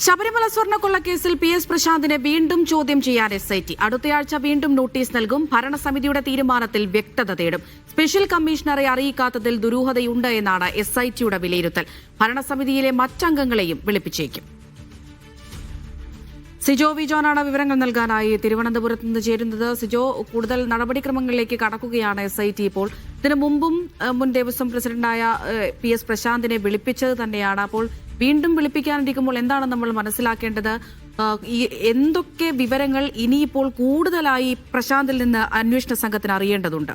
ശബരിമല സ്വർണക്കൊള്ളക്കേസിൽ P S പ്രശാന്തിനെ വീണ്ടും ചോദ്യം ചെയ്യാൻ എസ് ഐ ടി അടുത്തയാഴ്ച വീണ്ടും നോട്ടീസ് നൽകും. ഭരണസമിതിയുടെ തീരുമാനത്തിൽ വ്യക്തത തേടും. സ്പെഷ്യൽ കമ്മീഷണറെ അറിയിക്കാത്തതിൽ ദുരൂഹതയുണ്ട് എന്നാണ് എസ് ഐ ടിയുടെ വിലയിരുത്തൽ. ഭരണസമിതിയിലെ മറ്റംഗങ്ങളെയും വിളിപ്പിച്ചേക്കും. സിജോ വി ജോനാണ് വിവരങ്ങൾ നൽകാനായി തിരുവനന്തപുരത്ത് നിന്ന് ചേരുന്നത്. സിജോ കൂടുതൽ നടപടിക്രമങ്ങളിലേക്ക് കടക്കുകയാണ് എസ് ഐ ടി ഇപ്പോൾ. ഇതിനു മുമ്പും മുൻ ദേവസ്വം പ്രസിഡന്റായ പി എസ് പ്രശാന്തിനെ വിളിപ്പിച്ചത് തന്നെയാണ്. അപ്പോൾ വീണ്ടും വിളിപ്പിക്കാനിരിക്കുമ്പോൾ എന്താണ് നമ്മൾ മനസ്സിലാക്കേണ്ടത്? ഈ എന്തൊക്കെ വിവരങ്ങൾ ഇനിയിപ്പോൾ കൂടുതലായി പ്രശാന്തിൽ നിന്ന് അന്വേഷണ സംഘത്തിന് അറിയേണ്ടതുണ്ട്?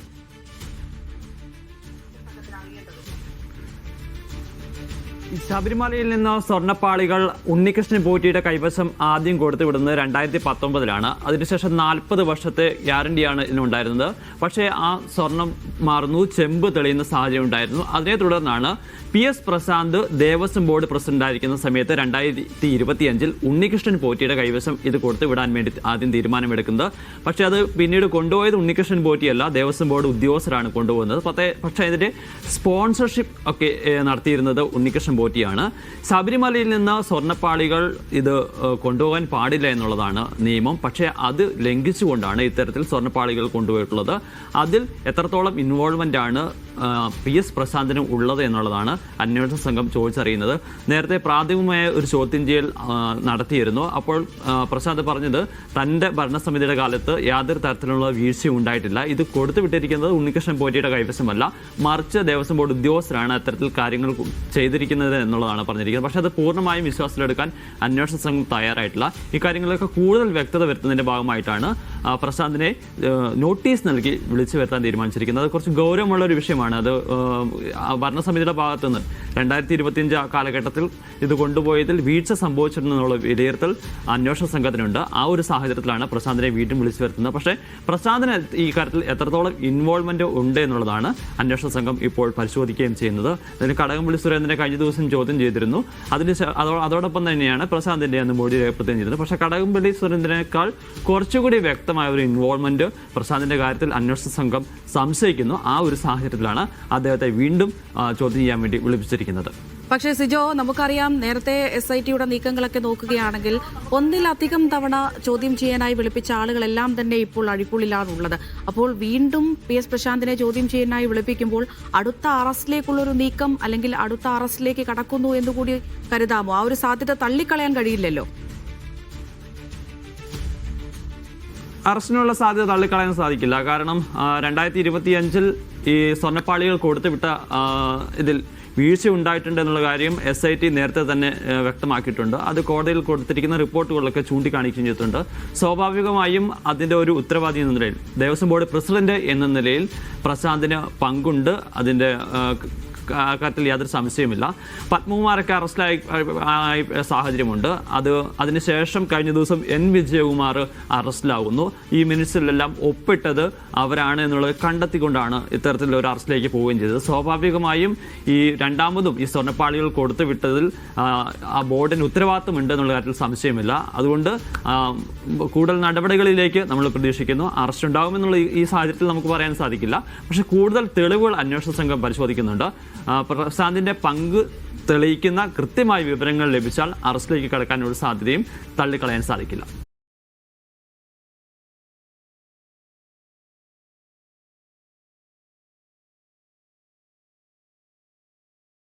ശബരിമലയിൽ നിന്ന് സ്വർണപ്പാളികൾ ഉണ്ണികൃഷ്ണൻ പോറ്റിയുടെ കൈവശം ആദ്യം കൊടുത്തു വിടുന്നത് രണ്ടായിരത്തി പത്തൊമ്പതിലാണ് അതിനുശേഷം നാൽപ്പത് വർഷത്തെ ഗ്യാരണ്ടിയാണ് ഇതിനുണ്ടായിരുന്നത്. പക്ഷേ ആ സ്വർണം മാറുന്നു ചെമ്പ് തെളിയുന്ന സാഹചര്യം ഉണ്ടായിരുന്നു. അതിനെ തുടർന്നാണ് P S Prashanth Devaswom board പ്രസിഡന്റായിരിക്കുന്ന സമയത്ത് രണ്ടായിരത്തി ഇരുപത്തിയഞ്ചിൽ ഉണ്ണികൃഷ്ണൻ പോറ്റിയുടെ കൈവശം ഇത് കൊടുത്തു വിടാൻ വേണ്ടി ആദ്യം തീരുമാനമെടുക്കുന്നത്. പക്ഷേ അത് പിന്നീട് കൊണ്ടുപോയത് ഉണ്ണികൃഷ്ണൻ പോറ്റിയല്ല ദേവസ്വം ബോർഡ് ഉദ്യോഗസ്ഥരാണ് കൊണ്ടുപോകുന്നത്. പക്ഷേ ഇതിന്റെ സ്പോൺസർഷിപ്പ് ഒക്കെ നടത്തിയിരുന്നത് ഉണ്ണികൃഷ്ണൻ പോറ്റിയാണ് ശബരിമലയിൽ നിന്ന് സ്വർണപ്പാളികൾ ഇത് കൊണ്ടുപോകാൻ പാടില്ല എന്നുള്ളതാണ് നിയമം. പക്ഷേ അത് ലംഘിച്ചുകൊണ്ടാണ് ഇത്തരത്തിൽ സ്വർണപ്പാളികൾ കൊണ്ടുപോയിട്ടുള്ളത്. അതിൽ എത്രത്തോളം ഇൻവോൾവ്മെന്റ് ആണ് പി എസ് പ്രശാന്തിന് ഉള്ളത് എന്നുള്ളതാണ് അന്വേഷണ സംഘം ചോദിച്ചറിയുന്നത്. നേരത്തെ പ്രാഥമികമായ ഒരു ചോദ്യം ചെയ്യൽ നടത്തിയിരുന്നു. അപ്പോൾ പ്രശാന്ത് പറഞ്ഞത് തന്റെ ഭരണസമിതിയുടെ കാലത്ത് യാതൊരു തരത്തിലുള്ള വീഴ്ചയും ഉണ്ടായിട്ടില്ല. ഇത് കൊടുത്തു വിട്ടിരിക്കുന്നത് ഉണ്ണികൃഷ്ണൻ പോറ്റിയുടെ കൈവശമല്ല. മറിച്ച് ദേവസ്വം ബോർഡ് ഉദ്യോഗസ്ഥരാണ് അത്തരത്തിൽ കാര്യങ്ങൾ ചെയ്തിരിക്കുന്നത് എന്നുള്ളതാണ് പറഞ്ഞിരിക്കുന്നത്. പക്ഷേ അത് പൂർണമായും വിശ്വാസത്തിലെടുക്കാൻ അന്വേഷണ സംഘം തയ്യാറായിട്ടില്ല. ഇക്കാര്യങ്ങളിലൊക്കെ കൂടുതൽ വ്യക്തത വരുത്തുന്നതിന്റെ ഭാഗമായിട്ടാണ് പ്രശാന്തിനെ നോട്ടീസ് നൽകി വിളിച്ചു വരുത്താൻ തീരുമാനിച്ചിരിക്കുന്നത്. അത് കുറച്ച് ഗൗരവമുള്ള ഒരു വിഷയമാണ്. അത് ഭരണസമിതിയുടെ ഭാഗത്ത് നിന്ന് രണ്ടായിരത്തി ഇരുപത്തിയഞ്ച് കാലഘട്ടത്തിൽ ഇത് കൊണ്ടുപോയതിൽ വീഴ്ച സംഭവിച്ചിട്ടുണ്ടെന്നുള്ള വിലയിരുത്തൽ അന്വേഷണ സംഘത്തിനുണ്ട്. ആ ഒരു സാഹചര്യത്തിലാണ് പ്രശാന്തിനെ വീണ്ടും വിളിച്ചു വരുത്തുന്നത്. പക്ഷേ പ്രശാന്തിന് ഈ കാര്യത്തിൽ എത്രത്തോളം ഇൻവോൾവ്മെന്റ് ഉണ്ട് എന്നുള്ളതാണ് അന്വേഷണ സംഘം ഇപ്പോൾ പരിശോധിക്കുകയും ചെയ്യുന്നത്. അതിന് കടകംപള്ളി സുരേന്ദ്രനെ കഴിഞ്ഞ ദിവസം ചോദ്യം ചെയ്തിരുന്നു. അതിന് അതോടൊപ്പം തന്നെയാണ് പ്രശാന്തിന്റെ അന്ന് മൊഴി രേഖപ്പെടുത്തുകയും ചെയ്തത് പക്ഷേ കടകംപള്ളി സുരേന്ദ്രനേക്കാൾ കുറച്ചുകൂടി വ്യക്തമായ ഒരു ഇൻവോൾവ്മെന്റ് പ്രശാന്തിന്റെ കാര്യത്തിൽ അന്വേഷണ സംഘം സംശയിക്കുന്നു. ആ ഒരു സാഹചര്യത്തിലാണ് അദ്ദേഹത്തെ വീണ്ടും ചോദ്യം ചെയ്യാൻ വേണ്ടി വിളിപ്പിച്ചിരിക്കുന്നത്. പക്ഷേ സിജോ നമുക്കറിയാം നേരത്തെ എസ് ഐ ടിയുടെ നീക്കങ്ങളൊക്കെ നോക്കുകയാണെങ്കിൽ ഒന്നിലധികം തവണ ചോദ്യം ചെയ്യാനായി വിളിപ്പിച്ച ആളുകളെല്ലാം തന്നെ ഇപ്പോൾ അഴിക്കുള്ളിലാണുള്ളത് അപ്പോൾ വീണ്ടും പി എസ് പ്രശാന്തിനെ ചോദ്യം ചെയ്യാനായി വിളിപ്പിക്കുമ്പോൾ അടുത്ത അറസ്റ്റിലേക്കുള്ളൊരു നീക്കം അല്ലെങ്കിൽ അടുത്ത അറസ്റ്റിലേക്ക് കടക്കുന്നു എന്നുകൂടി കരുതാമോ? ആ ഒരു സാധ്യത തള്ളിക്കളയാൻ കഴിയില്ലല്ലോ. അറസ്റ്റിനുള്ള സാധ്യത തള്ളിക്കളയാൻ സാധിക്കില്ല. കാരണം രണ്ടായിരത്തി ഇരുപത്തിയഞ്ചിൽ ഈ സ്വർണപ്പാളികൾ കൊടുത്തുവിട്ട ഇതിൽ വീഴ്ച ഉണ്ടായിട്ടുണ്ട് എന്നുള്ള കാര്യം എസ് ഐ ടി നേരത്തെ തന്നെ വ്യക്തമാക്കിയിട്ടുണ്ട്. അത് കോടതിയിൽ കൊടുത്തിരിക്കുന്ന റിപ്പോർട്ടുകളൊക്കെ ചൂണ്ടിക്കാണിക്കുകയും ചെയ്തിട്ടുണ്ട്. സ്വാഭാവികമായും അതിന്റെ ഒരു ഉത്തരവാദി എന്ന നിലയിൽ ദേവസ്വം ബോർഡ് പ്രസിഡന്റ് എന്ന നിലയിൽ പ്രശാന്തിന് പങ്കുണ്ട്. അതിന്റെ കാര്യത്തിൽ യാതൊരു സംശയമില്ല പത്മകുമാരൊക്കെ അറസ്റ്റിലായി ആയി സാഹചര്യമുണ്ട്. അത് അതിനുശേഷം കഴിഞ്ഞ ദിവസം എൻ. വിജയകുമാർ അറസ്റ്റിലാകുന്നു ഈ മിനിറ്റ്സിലെല്ലാം ഒപ്പിട്ടത് അവരാണ് എന്നുള്ളത് കണ്ടെത്തിക്കൊണ്ടാണ് ഇത്തരത്തിലുള്ള ഒരു അറസ്റ്റിലേക്ക് പോവുകയും ചെയ്തത്. സ്വാഭാവികമായും ഈ രണ്ടാമതും ഈ സ്വർണപ്പാളികൾ കൊടുത്തു വിട്ടതിൽ ആ, ബോർഡിന് ഉത്തരവാദിത്തമുണ്ട് എന്നുള്ള കാര്യത്തിൽ സംശയമില്ല. അതുകൊണ്ട് കൂടുതൽ നടപടികളിലേക്ക് നമ്മൾ പ്രതീക്ഷിക്കുന്നു. അറസ്റ്റ് ഉണ്ടാകുമെന്നുള്ള ഈ സാഹചര്യത്തിൽ നമുക്ക് പറയാൻ സാധിക്കില്ല. പക്ഷേ കൂടുതൽ തെളിവുകൾ അന്വേഷണ സംഘം പരിശോധിക്കുന്നുണ്ട്. ആ, പ്രശാന്തിന്റെ പങ്ക് തെളിയിക്കുന്ന കൃത്യമായ വിവരങ്ങൾ ലഭിച്ചാൽ അറസ്റ്റിലേക്ക് കടക്കാനുള്ള സാധ്യതയും തള്ളിക്കളയാൻ സാധിക്കില്ല.